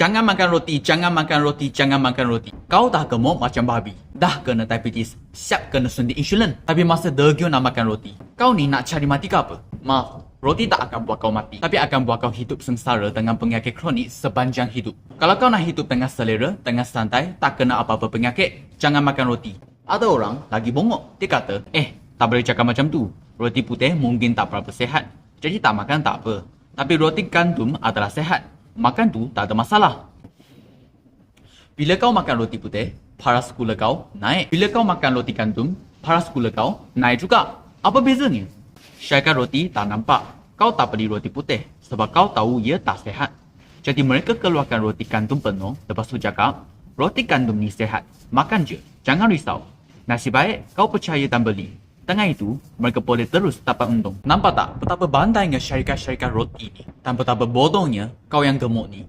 Jangan makan roti, jangan makan roti, jangan makan roti. Kau dah gemuk macam babi. Dah kena diabetes. Siap kena suntik insulin. Tapi masa degil nak makan roti. Kau ni nak cari mati ke apa? Maaf, roti tak akan buat kau mati. Tapi akan buat kau hidup sengsara dengan penyakit kronik sepanjang hidup. Kalau kau nak hidup dengan selera, dengan santai, tak kena apa-apa penyakit, jangan makan roti. Ada orang lagi bongok. Dia kata, eh, tak boleh cakap macam tu. Roti putih mungkin tak berapa sehat. Jadi tak makan tak apa. Tapi roti gandum adalah sehat. Makan tu tak ada masalah. Bila kau makan roti putih, paras gula kau naik. Bila kau makan roti gandum, paras gula kau naik juga. Apa bezanya? Syaikan roti tak nampak. Kau tak beli roti putih sebab kau tahu ia tak sehat. Jadi mereka keluarkan roti gandum penuh lepas tu cakap, roti gandum ni sehat. Makan je. Jangan risau. Nasib baik kau percaya dan beli. Dengan itu, mereka boleh terus dapat untung. Nampak tak betapa bandainya syarikat-syarikat roti ni dan betapa bodohnya kau yang gemuk ni.